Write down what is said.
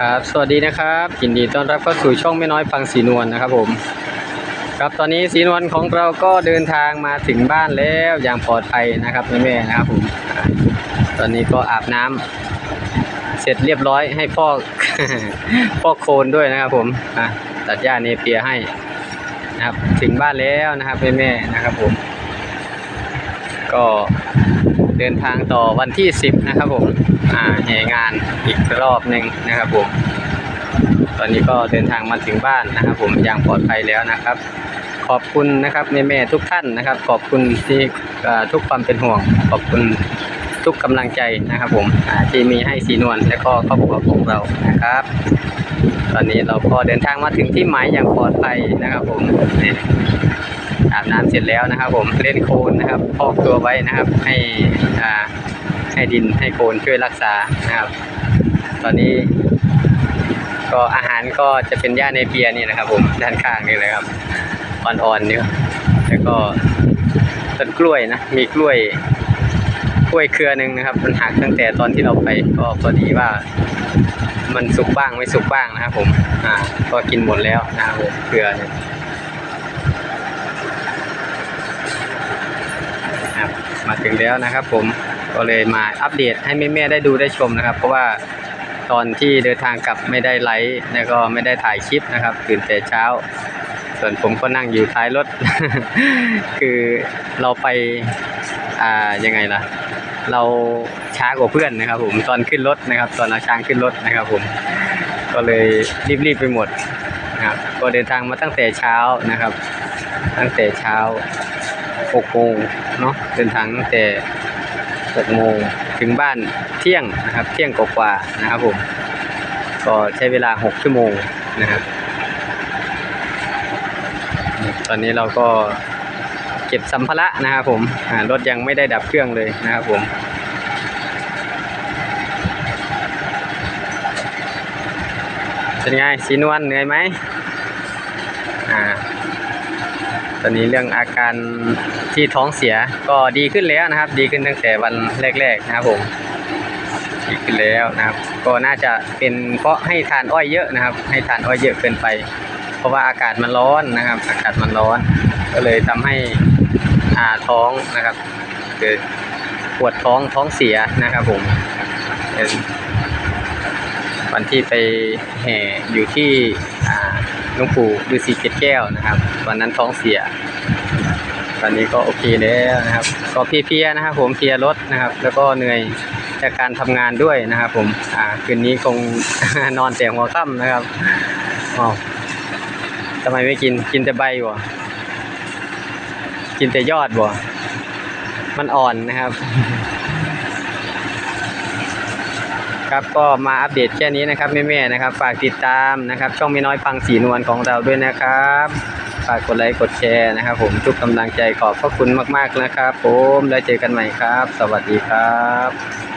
ครับสวัสดีนะครับยินดีต้อนรับเข้าสู่ช่องไม่น้อยฟังสีนวลนะครับผมครับตอนนี้สีนวลของเราก็เดินทางมาถึงบ้านแล้วอย่างปลอดภัยนะครับแม่ๆนะครับผมตอนนี้ก็อาบน้ำเสร็จเรียบร้อยให้พ่อพ่อโคนด้วยนะครับผมตัดหญ้าเนเปียให้นะครับถึงบ้านแล้วนะครับแม่ๆนะครับผม ก็ เดินทางต่อวันที่ 10 นะครับผมอ่าแห่งานอีกรอบหนึ่งนะครับผม ตอนนี้ก็เดินทางมาถึงบ้านนะครับผมอย่างปลอดภัยแล้วนะครับ ขอบคุณนะครับแม่ๆทุกท่านนะครับ ขอบคุณที่ทุกความเป็นห่วง ขอบคุณทุกกำลังใจนะครับผมที่มีให้สีนวลและก็ครอบครัวของเรานะครับ ตอนนี้เราก็เดินทางมาถึงที่หมายอย่างปลอดภัยนะครับผมนี่ อาบน้ำเสร็จแล้วนะครับ ผมเล่นโคลนนะครับพอกตัวไว้นะครับ ให้อ่าให้ดินให้โคลนช่วยรักษานะครับ ตอนนี้ ก็อาหารก็จะเป็นหญ้าในเปียนี่นะครับ ผมด้านข้างนี่เลยครับอ่อนๆนี่แล้วก็ต้นกล้วยนะมีกล้วยกล้วยเครือหนึ่งนะครับ มันหักตั้งแต่ตอนที่เราไปก็พอดีว่า มันสุกบ้างไม่สุกบ้างนะครับ ผม อ่า ก็กินหมดแล้วนะครับผมเครือเนี่ยครับ มาถึงแล้วนะครับ ผมก็เลยมาอัปเดตให้แม่ๆได้ดูได้ชมนะครับ เพราะว่าตอนที่เดินทางกลับไม่ได้ไลฟ์แล้วก็ไม่ได้ถ่ายคลิปนะครับตื่นแต่เช้า ส่วนผมก็นั่งอยู่ท้ายรถ คือเราไปอ่ายังไงล่ะ เราช้ากว่าเพื่อนนะครับ ผมตอนขึ้นรถนะครับ ตอนเอาช้างขึ้นรถนะครับ ผม ก็เลยรีบๆไปหมดนะครับก็เดินทางมาตั้งแต่เช้านะครับ ตั้งแต่เช้า 6โมงเนาะเดินทางตั้งแต่6โมงถึงบ้านเที่ยงนะครับ เที่ยงกว่าๆนะครับผมก็ใช้เวลา 6 ชั่วโมงนะครับตอนนี้เราก็เก็บสัมภาระนะครับผมรถยังไม่ได้ดับเครื่องเลยนะครับผมเป็นไงสีนวลเหนื่อยไหมอ่า ตอนนี้เรื่องอาการที่ท้องเสียก็ดีขึ้นแล้วนะครับ ดีขึ้นตั้งแต่วันแรก ๆ นะครับผมดีขึ้นแล้วนะครับ ก็น่าจะเป็นเพราะให้ทานอ้อยเยอะนะครับ ให้ทานอ้อยเยอะเกินไป เพราะว่าอากาศมันร้อนนะครับ อากาศมันร้อน ก็เลยทำให้อาท้องนะครับเกิดปวดท้องท้องเสียนะครับผมเป็นวันที่ไปแห่อยู่ที่อ่า หลวงปู่ฤาษีเกศแก้วนะครับ วันนั้นท้องเสีย ตอนนี้ก็โอเคแล้วนะครับ ก็เพลียๆนะครับ ผมเพลียรถนะครับ แล้วก็เหนื่อยจากการทำงานด้วยนะครับ ผม อ่าคืนนี้คงนอนแต่หัวค่ำนะครับอ๋อทำไมไม่กินกินแต่ใบบ่กินแต่ยอดบ่ มันอ่อนนะครับ ครับก็มาอัปเดตแค่นี้นะครับแม่ๆนะครับ ฝากติดตามนะครับ ช่องไม่น้อยฟังสีนวลของเราด้วยนะครับ ฝากกดไลค์กดแชร์นะครับ ผมทุกกำลังใจขอบพระคุณมากๆนะครับ ผมแล้วเจอกันใหม่ครับ สวัสดีครับ